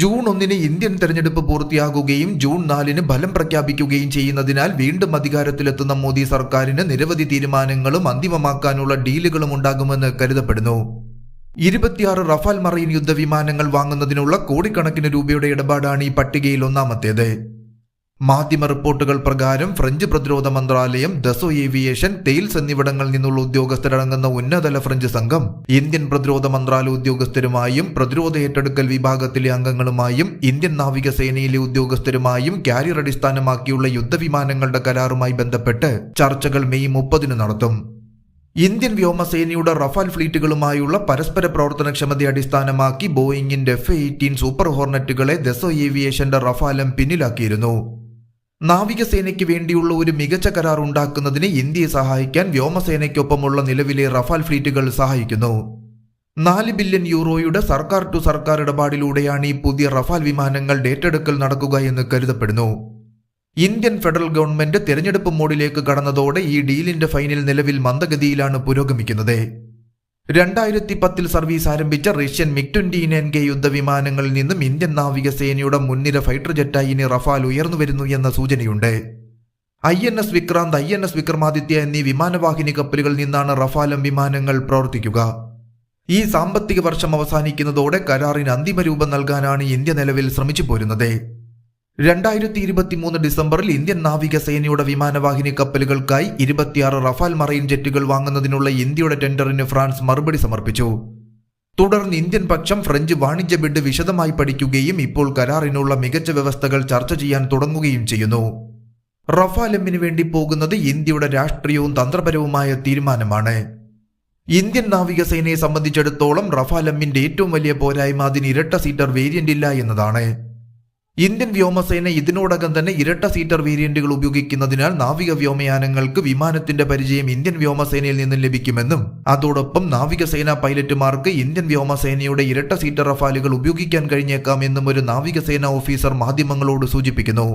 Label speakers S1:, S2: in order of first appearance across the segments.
S1: June ഒന്നിന് Indian തെരഞ്ഞെടുപ്പ് പൂർത്തിയാകുകയും June നാലിന് ഫലം പ്രഖ്യാപിക്കുകയും ചെയ്യുന്നതിനാൽ വീണ്ടും അധികാരത്തിലെത്തുന്ന മോദി സർക്കാരിന് നിരവധി തീരുമാനങ്ങളും അന്തിമമാക്കാനുള്ള ഡീലുകളും ഉണ്ടാകുമെന്ന് കരുതപ്പെടുന്നു. ഇരുപത്തിയാറ് റഫാൽ മറൈൻ യുദ്ധവിമാനങ്ങൾ വാങ്ങുന്നതിനുള്ള കോടിക്കണക്കിന് രൂപയുടെ ഇടപാടാണ് ഈ പട്ടികയിൽ ഒന്നാമത്തേത്. മാധ്യമ റിപ്പോർട്ടുകൾ പ്രകാരം ഫ്രഞ്ച് പ്രതിരോധ മന്ത്രാലയം ദസോ ഏവിയേഷൻ തെയിൽസ് എന്നിവിടങ്ങളിൽ നിന്നുള്ള ഉദ്യോഗസ്ഥരടങ്ങുന്ന ഉന്നതതല ഫ്രഞ്ച് സംഘം ഇന്ത്യൻ പ്രതിരോധ മന്ത്രാലയ ഉദ്യോഗസ്ഥരുമായും പ്രതിരോധ ഏറ്റെടുക്കൽ വിഭാഗത്തിലെ അംഗങ്ങളുമായും ഇന്ത്യൻ നാവികസേനയിലെ ഉദ്യോഗസ്ഥരുമായും കാരിയർ അടിസ്ഥാനമാക്കിയുള്ള യുദ്ധവിമാനങ്ങളുടെ കരാറുമായി ബന്ധപ്പെട്ട് ചർച്ചകൾ മെയ് മുപ്പതിന് നടത്തും. ഇന്ത്യൻ വ്യോമസേനയുടെ റഫാൽ ഫ്ലീറ്റുകളുമായുള്ള പരസ്പര പ്രവർത്തനക്ഷമതയെ അടിസ്ഥാനമാക്കി ബോയിങ്ങിന്റെ എഫ് എയ്റ്റീൻ സൂപ്പർ ഹോർണറ്റുകളെ ദസോ ഏവിയേഷന്റെ റഫാലം പിന്നിലാക്കിയിരുന്നു. നാവികസേനയ്ക്ക് വേണ്ടിയുള്ള ഒരു മികച്ച കരാർ ഉണ്ടാക്കുന്നതിന് ഇന്ത്യയെ സഹായിക്കാൻ വ്യോമസേനയ്ക്കൊപ്പമുള്ള നിലവിലെ റഫാൽ ഫ്ലീറ്റുകൾ സഹായിക്കുന്നു. നാല് ബില്യൺ യൂറോയുടെ സർക്കാർ ടു സർക്കാർ ഇടപാടിലൂടെയാണ് ഈ പുതിയ റഫാൽ വിമാനങ്ങൾ ഡേറ്റെടുക്കൽ നടക്കുക എന്ന് കരുതപ്പെടുന്നു. ഇന്ത്യൻ ഫെഡറൽ ഗവൺമെന്റ് തെരഞ്ഞെടുപ്പ് മോഡിലേക്ക് കടന്നതോടെ ഈ ഡീലിന്റെ ഫൈനൽ നിലവിൽ മന്ദഗതിയിലാണ് പുരോഗമിക്കുന്നത്. രണ്ടായിരത്തി പത്തിൽ സർവീസ് ആരംഭിച്ച Russian MiG twenty N K യുദ്ധവിമാനങ്ങളിൽ നിന്നും ഇന്ത്യൻ നാവികസേനയുടെ മുൻനിര ഫൈറ്റർ ജെറ്റായി ഇനി റഫാൽ ഉയർന്നു വരുന്നു എന്ന സൂചനയുണ്ട്. I N S Vikrant I N S Vikramaditya എന്നീ വിമാനവാഹിനി കപ്പലുകളിൽ നിന്നാണ് റഫാലം വിമാനങ്ങൾ പ്രവർത്തിക്കുക. ഈ സാമ്പത്തിക വർഷം അവസാനിക്കുന്നതോടെ കരാറിന് അന്തിമ രൂപം നൽകാനാണ് ഇന്ത്യ നിലവിൽ ശ്രമിച്ചു പോരുന്നത് രണ്ടായിരത്തി ഇരുപത്തിമൂന്ന് ഡിസംബറിൽ ഇന്ത്യൻ നാവികസേനയുടെ വിമാനവാഹിനി കപ്പലുകൾക്കായി ഇരുപത്തിയാറ് റഫാൽ മറൈൻ ജെറ്റുകൾ വാങ്ങുന്നതിനുള്ള ഇന്ത്യയുടെ ടെൻഡറിന് ഫ്രാൻസ് മറുപടി സമർപ്പിച്ചു. തുടർന്ന് ഇന്ത്യൻ പക്ഷം ഫ്രഞ്ച് വാണിജ്യ ബിഡ് വിശദമായി പഠിക്കുകയും ഇപ്പോൾ കരാറിനുള്ള മികച്ച വ്യവസ്ഥകൾ ചർച്ച ചെയ്യാൻ തുടങ്ങുകയും ചെയ്യുന്നു. റഫാൽ എമ്മിന് വേണ്ടി പോകുന്നത് ഇന്ത്യയുടെ രാഷ്ട്രീയവും തന്ത്രപരവുമായ തീരുമാനമാണ്. ഇന്ത്യൻ നാവികസേനയെ സംബന്ധിച്ചിടത്തോളം റഫാൽ എമ്മിന്റെ ഏറ്റവും വലിയ പോരായ്മ അതിന് ഇരട്ട സീറ്റർ വേരിയന്റ് ഇല്ല എന്നതാണ്. ഇന്ത്യൻ വ്യോമസേന ഇതിനോടകം തന്നെ ഇരട്ട സീറ്റർ വേരിയന്റുകൾ ഉപയോഗിക്കുന്നതിനാൽ നാവിക വ്യോമയാനങ്ങൾക്ക് വിമാനത്തിന്റെ പരിചയം ഇന്ത്യൻ വ്യോമസേനയിൽ നിന്നും ലഭിക്കുമെന്നും അതോടൊപ്പം നാവികസേന പൈലറ്റുമാർക്ക് ഇന്ത്യൻ വ്യോമസേനയുടെ ഇരട്ട സീറ്റർ റഫാലുകൾ ഉപയോഗിക്കാൻ കഴിഞ്ഞേക്കാമെന്നും ഒരു നാവികസേന ഓഫീസർ മാധ്യമങ്ങളോട് സൂചിപ്പിക്കുന്നു.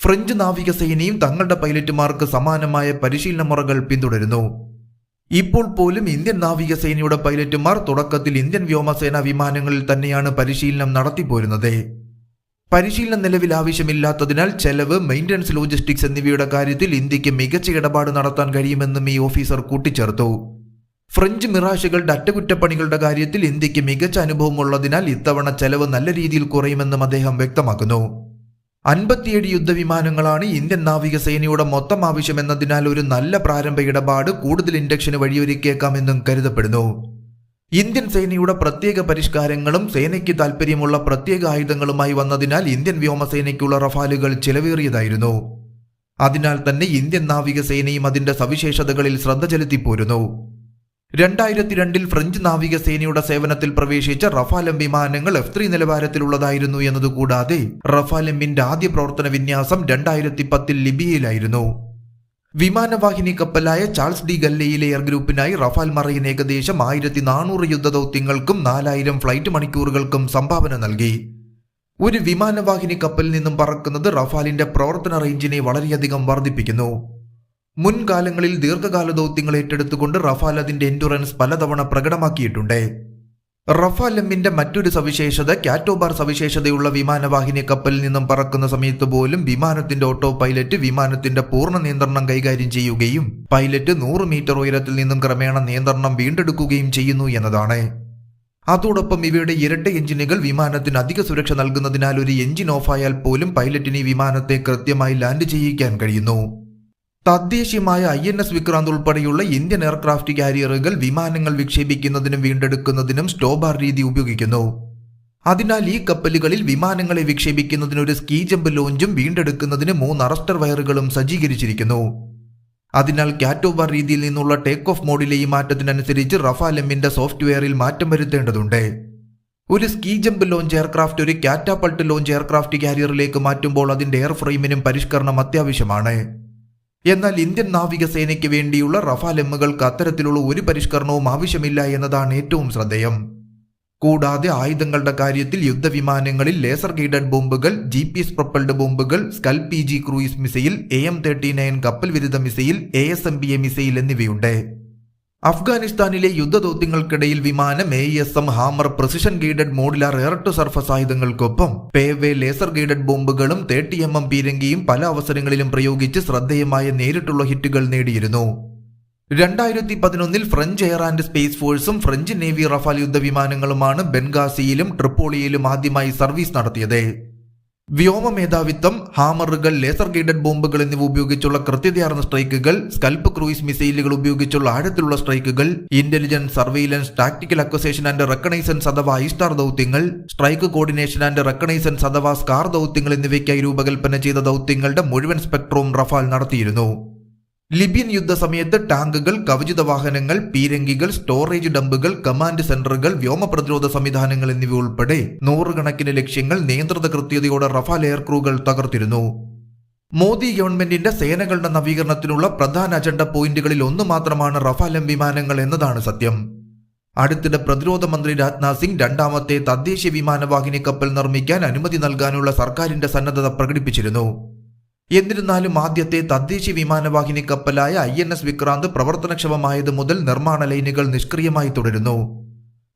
S1: ഫ്രഞ്ച് നാവികസേനയും തങ്ങളുടെ പൈലറ്റുമാർക്ക് സമാനമായ പരിശീലന മുറകൾ പിന്തുടരുന്നു. ഇപ്പോൾ പോലും ഇന്ത്യൻ നാവികസേനയുടെ പൈലറ്റുമാർ തുടക്കത്തിൽ ഇന്ത്യൻ വ്യോമസേന വിമാനങ്ങളിൽ തന്നെയാണ് പരിശീലനം നടത്തിപ്പോരുന്നത്. പരിശീലനം നിലവിൽ ആവശ്യമില്ലാത്തതിനാൽ ചെലവ് മെയിന്റനൻസ് ലോജിസ്റ്റിക്സ് എന്നിവയുടെ കാര്യത്തിൽ ഇന്ത്യയ്ക്ക് മികച്ച ഇടപാട് നടത്താൻ കഴിയുമെന്നും ഈ ഓഫീസർ കൂട്ടിച്ചേർത്തു. ഫ്രഞ്ച് മിറാഷുകളുടെ അറ്റകുറ്റപ്പണികളുടെ കാര്യത്തിൽ ഇന്ത്യയ്ക്ക് മികച്ച അനുഭവമുള്ളതിനാൽ ഇത്തവണ ചെലവ് നല്ല രീതിയിൽ കുറയുമെന്നും അദ്ദേഹം വ്യക്തമാക്കുന്നു. അൻപത്തിയേഴ് യുദ്ധവിമാനങ്ങളാണ് ഇന്ത്യൻ നാവികസേനയുടെ മൊത്തം ആവശ്യമെന്നതിനാൽ ഒരു നല്ല പ്രാരംഭ ഇടപാട് കൂടുതൽ ഇൻഡക്ഷന് വഴിയൊരുക്കിയേക്കാമെന്നും കരുതപ്പെടുന്നു. ഇന്ത്യൻ സേനയുടെ പ്രത്യേക പരിഷ്കാരങ്ങളും സേനയ്ക്ക് താൽപ്പര്യമുള്ള പ്രത്യേക ആയുധങ്ങളുമായി വന്നതിനാൽ ഇന്ത്യൻ വ്യോമസേനയ്ക്കുള്ള റഫാലുകൾ ചിലവേറിയതായിരുന്നു. അതിനാൽ തന്നെ ഇന്ത്യൻ നാവികസേനയും അതിന്റെ സവിശേഷതകളിൽ ശ്രദ്ധ ചെലുത്തിപ്പോരുന്നു. രണ്ടായിരത്തി രണ്ടിൽ ഫ്രഞ്ച് നാവികസേനയുടെ സേവനത്തിൽ പ്രവേശിച്ച റഫാലം വിമാനങ്ങൾ എഫ് ത്രീ നിലവാരത്തിലുള്ളതായിരുന്നു എന്നതുകൂടാതെ റഫാലമ്പിന്റെ ആദ്യ പ്രവർത്തന വിന്യാസം രണ്ടായിരത്തി പത്തിൽ ലിബിയയിലായിരുന്നു. വിമാനവാഹിനി കപ്പലായ ചാൾസ് ഡി ഗല്ലയിലെ എയർ ഗ്രൂപ്പിനായി റഫാൽ മറയിൻ ഏകദേശം ആയിരത്തി നാനൂറ് യുദ്ധദൗത്യങ്ങൾക്കും നാലായിരം ഫ്ലൈറ്റ് മണിക്കൂറുകൾക്കും സംഭാവന നൽകി. ഒരു വിമാനവാഹിനി കപ്പലിൽ നിന്നും പറക്കുന്നത് റഫാലിന്റെ പ്രവർത്തന റേഞ്ചിനെ വളരെയധികം വർദ്ധിപ്പിക്കുന്നു. മുൻകാലങ്ങളിൽ ദീർഘകാല ദൗത്യങ്ങൾ ഏറ്റെടുത്തുകൊണ്ട് റഫാൽ അതിന്റെ എൻഡുറൻസ് പലതവണ പ്രകടമാക്കിയിട്ടുണ്ട്. റഫാൽ എമ്മിന്റെ മറ്റൊരു സവിശേഷത കാറ്റോബാർ സവിശേഷതയുള്ള വിമാനവാഹിനി കപ്പലിൽ നിന്നും പറക്കുന്ന സമയത്ത് പോലും വിമാനത്തിന്റെ ഓട്ടോ പൈലറ്റ് വിമാനത്തിന്റെ പൂർണ നിയന്ത്രണം കൈകാര്യം ചെയ്യുകയും പൈലറ്റ് നൂറ് മീറ്റർ ഉയരത്തിൽ നിന്നും ക്രമേണ നിയന്ത്രണം വീണ്ടെടുക്കുകയും ചെയ്യുന്നു എന്നതാണ്. അതോടൊപ്പം ഇവയുടെ ഇരട്ട എഞ്ചിനുകൾ വിമാനത്തിന് അധിക സുരക്ഷ നൽകുന്നതിനാൽ ഒരു എഞ്ചിൻ ഓഫായാൽ പോലും പൈലറ്റിന് വിമാനത്തെ കൃത്യമായി ലാൻഡ് ചെയ്യിക്കാൻ കഴിയുന്നു. തദ്ദേശീയമായ ഐ എൻ എസ് വിക്രാന്ത് ഉൾപ്പെടെയുള്ള ഇന്ത്യൻ എയർക്രാഫ്റ്റ് കാരിയറുകൾ വിമാനങ്ങൾ വിക്ഷേപിക്കുന്നതിനും വീണ്ടെടുക്കുന്നതിനും സ്റ്റോബാർ രീതി ഉപയോഗിക്കുന്നു. അതിനാൽ ഈ കപ്പലുകളിൽ വിമാനങ്ങളെ വിക്ഷേപിക്കുന്നതിന് ഒരു സ്കീ ജമ്പ് ലോഞ്ചും വീണ്ടെടുക്കുന്നതിന് മൂന്ന് അറസ്റ്റർ വയറുകളും സജ്ജീകരിച്ചിരിക്കുന്നു. അതിനാൽ കാറ്റോബാർ രീതിയിൽ നിന്നുള്ള ടേക്ക് ഓഫ് മോഡിലെ ഈ മാറ്റത്തിനനുസരിച്ച് റഫാൽ എമ്മിന്റെ സോഫ്റ്റ്വെയറിൽ മാറ്റം വരുത്തേണ്ടതുണ്ട്. ഒരു സ്കീ ജമ്പ് ലോഞ്ച് എയർക്രാഫ്റ്റ് ഒരു കാറ്റാപ്പൾട്ട് ലോഞ്ച് എയർക്രാഫ്റ്റ് കാരിയറിലേക്ക് മാറ്റുമ്പോൾ അതിന്റെ എയർ ഫ്രെയിമിനും പരിഷ്കരണം അത്യാവശ്യമാണ്. എന്നാൽ ഇന്ത്യൻ നാവികസേനയ്ക്ക് വേണ്ടിയുള്ള റഫാൽ എമ്മുകൾക്ക് അത്തരത്തിലുള്ള ഒരു പരിഷ്കരണവും ആവശ്യമില്ല എന്നതാണ് ഏറ്റവും ശ്രദ്ധേയം. കൂടാതെ ആയുധങ്ങളുടെ കാര്യത്തിൽ യുദ്ധവിമാനങ്ങളിൽ ലേസർ ഗൈഡഡ് ബോംബുകൾ ജി പി എസ് പ്രൊപ്പൽഡ് ബോംബുകൾ scalp P G cruise missile A M thirty nine കപ്പൽ വിരുദ്ധ missile A S M B A missile എന്നിവയുണ്ട്. അഫ്ഗാനിസ്ഥാനിലെ യുദ്ധദൗത്യങ്ങൾക്കിടയിൽ വിമാനം A S M hammer precision guided modular air to surface ആയുധങ്ങൾക്കൊപ്പം Paveway laser guided ബോംബുകളും thirty M M പീരങ്കിയും പല അവസരങ്ങളിലും പ്രയോഗിച്ച് ശ്രദ്ധേയമായ നേരിട്ടുള്ള ഹിറ്റുകൾ നേടിയിരുന്നു. രണ്ടായിരത്തി പതിനൊന്നിൽ ഫ്രഞ്ച് എയർ ആൻഡ് സ്പേസ് ഫോഴ്സും ഫ്രഞ്ച് നേവി റഫാൽ യുദ്ധവിമാനങ്ങളുമാണ് ബെൻഗാസിയിലും ട്രിപ്പോളിയിലും ആദ്യമായി സർവീസ് നടത്തിയത്. വ്യോമ മേധാവിത്വം ഹാമറുകൾ ലേസർ ഗൈഡഡ് ബോംബുകൾ എന്നിവ ഉപയോഗിച്ചുള്ള കൃത്യതയാർന്ന സ്ട്രൈക്കുകൾ സ്കൽപ്പ് ക്രൂയിസ് മിസൈലുകൾ ഉപയോഗിച്ചുള്ള ആഴത്തിലുള്ള സ്ട്രൈക്കുകൾ intelligence surveillance tactical acquisition and reconnaissance അഥവാ ഐസ്റ്റാർ ദൗത്യങ്ങൾ സ്ട്രൈക്ക് കോർഡിനേഷൻ ആൻഡ് റെക്കണൈസൻസ് അഥവാ സ്കാർ ദൗത്യങ്ങൾ എന്നിവയ്ക്കായി രൂപകൽപ്പന ചെയ്ത ദൗത്യങ്ങളുടെ മുഴുവൻ സ്പെക്ട്രവും റഫാൽ നടത്തിയിരുന്നു. ലിബിയൻ യുദ്ധസമയത്ത് ടാങ്കുകൾ കവചിത വാഹനങ്ങൾ പീരങ്കികൾ സ്റ്റോറേജ് ഡമ്പുകൾ കമാൻഡ് സെന്ററുകൾ വ്യോമ പ്രതിരോധ സംവിധാനങ്ങൾ എന്നിവ ഉൾപ്പെടെ നൂറുകണക്കിന് ലക്ഷ്യങ്ങൾ നിയന്ത്രിത കൃത്യതയോടെ റഫാൽ എയർക്രൂകൾ തകർത്തിരുന്നു. മോദി ഗവൺമെന്റിന്റെ സേനകളുടെ നവീകരണത്തിനുള്ള പ്രധാന അജണ്ട പോയിന്റുകളിൽ ഒന്ന് മാത്രമാണ് റഫാലം വിമാനങ്ങൾ എന്നതാണ് സത്യം. അടുത്തിടെ പ്രതിരോധ മന്ത്രി രാജ്നാഥ് സിംഗ് രണ്ടാമത്തെ തദ്ദേശീയ വിമാനവാഹിനി കപ്പൽ നിർമ്മിക്കാൻ അനുമതി നൽകാനുള്ള സർക്കാരിന്റെ സന്നദ്ധത പ്രകടിപ്പിച്ചിരുന്നു. എന്നിരുന്നാലും ആദ്യത്തെ തദ്ദേശീയ വിമാനവാഹിനി കപ്പലായ ഐ എൻ എസ് വിക്രാന്ത് പ്രവർത്തനക്ഷമമായത് മുതൽ നിർമ്മാണ ലൈനുകൾ നിഷ്ക്രിയമായി തുടരുന്നു.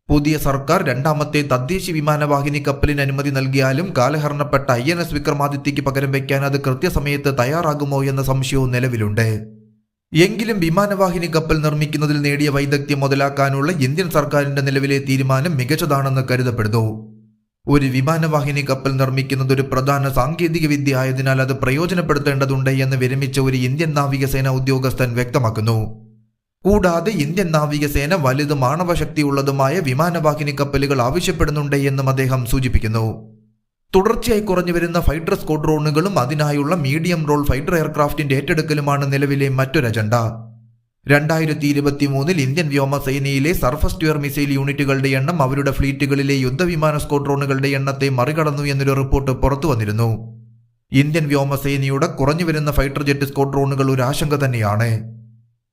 S1: പുതിയ സർക്കാർ രണ്ടാമത്തെ തദ്ദേശീയ വിമാനവാഹിനി കപ്പലിന് അനുമതി നൽകിയാലും കാലഹരണപ്പെട്ട ഐ എൻ എസ് വിക്രമാദിത്യക്ക് പകരം വയ്ക്കാൻ അത് കൃത്യസമയത്ത് തയ്യാറാകുമോ എന്ന സംശയവും നിലവിലുണ്ട്. എങ്കിലും വിമാനവാഹിനി കപ്പൽ നിർമ്മിക്കുന്നതിൽ നേടിയ വൈദഗ്ധ്യം മുതലാക്കാനുള്ള ഇന്ത്യൻ സർക്കാരിന്റെ നിലവിലെ തീരുമാനം മികച്ചതാണെന്ന് കരുതപ്പെടുന്നു. ഒരു വിമാനവാഹിനി കപ്പൽ നിർമ്മിക്കുന്നത് ഒരു പ്രധാന സാങ്കേതിക വിദ്യ ആയതിനാൽ അത് പ്രയോജനപ്പെടുത്തേണ്ടതുണ്ട് എന്ന് വിരമിച്ച ഒരു ഇന്ത്യൻ നാവികസേന ഉദ്യോഗസ്ഥൻ വ്യക്തമാക്കുന്നു. കൂടാതെ ഇന്ത്യൻ നാവികസേന വലുതും ആണവശക്തിയുള്ളതുമായ വിമാനവാഹിനി കപ്പലുകൾ ആവശ്യപ്പെടുന്നുണ്ട് എന്നും അദ്ദേഹം സൂചിപ്പിക്കുന്നു. തുടർച്ചയായി കുറഞ്ഞു വരുന്ന ഫൈറ്റർ സ്ക്വാഡ്രോണുകളും അതിനായുള്ള മീഡിയം റോൾ ഫൈറ്റർ എയർക്രാഫ്റ്റിന്റെ ഏറ്റെടുക്കലുമാണ് നിലവിലെ മറ്റൊരു അജണ്ട രണ്ടായിരത്തി ഇരുപത്തി മൂന്നിൽ ഇന്ത്യൻ വ്യോമസേനയിലെ സർഫസ് ട്യൂർ മിസൈൽ യൂണിറ്റുകളുടെ എണ്ണം അവരുടെ ഫ്ലീറ്റുകളിലെ യുദ്ധവിമാന സ്ക്വാഡ്രോണുകളുടെ എണ്ണത്തെ മറികടന്നു എന്നൊരു റിപ്പോർട്ട് പുറത്തു വന്നിരുന്നു. ഇന്ത്യൻ വ്യോമസേനയുടെ കുറഞ്ഞുവരുന്ന ഫൈറ്റർ ജെറ്റ് സ്ക്വാഡ്രോണുകൾ ഒരു ആശങ്ക തന്നെയാണ്.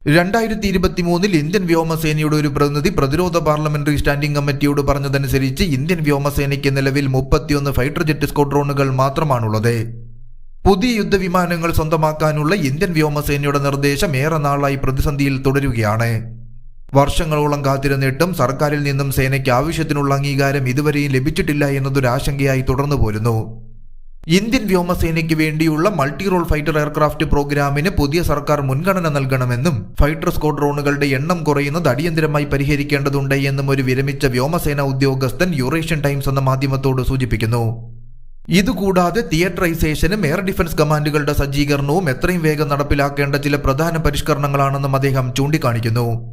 S1: രണ്ടായിരത്തി ഇരുപത്തി മൂന്നിൽ ഇന്ത്യൻ വ്യോമസേനയുടെ ഒരു പ്രതിനിധി പ്രതിരോധ പാർലമെന്ററി സ്റ്റാൻഡിംഗ് കമ്മിറ്റിയോട് പറഞ്ഞതനുസരിച്ച് ഇന്ത്യൻ വ്യോമസേനയ്ക്ക് നിലവിൽ മുപ്പത്തിയൊന്ന് ഫൈറ്റർ ജെറ്റ് സ്ക്വാഡ്രോണുകൾ മാത്രമാണുള്ളത്. പുതിയ യുദ്ധവിമാനങ്ങൾ സ്വന്തമാക്കാനുള്ള ഇന്ത്യൻ വ്യോമസേനയുടെ നിർദ്ദേശം ഏറെ നാളായി പ്രതിസന്ധിയിൽ തുടരുകയാണ്. വർഷങ്ങളോളം കാത്തിരുന്നിട്ടും സർക്കാരിൽ നിന്നും സേനയ്ക്ക് ആവശ്യത്തിനുള്ള അംഗീകാരം ഇതുവരെയും ലഭിച്ചിട്ടില്ല എന്നതൊരു ആശങ്കയായി തുടർന്നു പോരുന്നു. ഇന്ത്യൻ വ്യോമസേനയ്ക്ക് വേണ്ടിയുള്ള മൾട്ടി റോൾ ഫൈറ്റർ എയർക്രാഫ്റ്റ് പ്രോഗ്രാമിന് പുതിയ സർക്കാർ മുൻഗണന നൽകണമെന്നും ഫൈറ്റർ സ്കോഡ് ഡ്രോണുകളുടെ എണ്ണം കുറയുന്നത് അടിയന്തരമായി പരിഹരിക്കേണ്ടതുണ്ട് എന്നും ഒരു വിരമിച്ച വ്യോമസേന ഉദ്യോഗസ്ഥൻ യൂറേഷ്യൻ ടൈംസ് എന്ന മാധ്യമത്തോട് സൂചിപ്പിക്കുന്നു. ഇതുകൂടാതെ തിയേറ്ററൈസേഷനും എയർ ഡിഫൻസ് കമാൻഡുകളുടെ സജ്ജീകരണവും എത്രയും വേഗം നടപ്പിലാക്കേണ്ട ചില പ്രധാന പരിഷ്കരണങ്ങളാണെന്നും അദ്ദേഹം ചൂണ്ടിക്കാണിക്കുന്നു.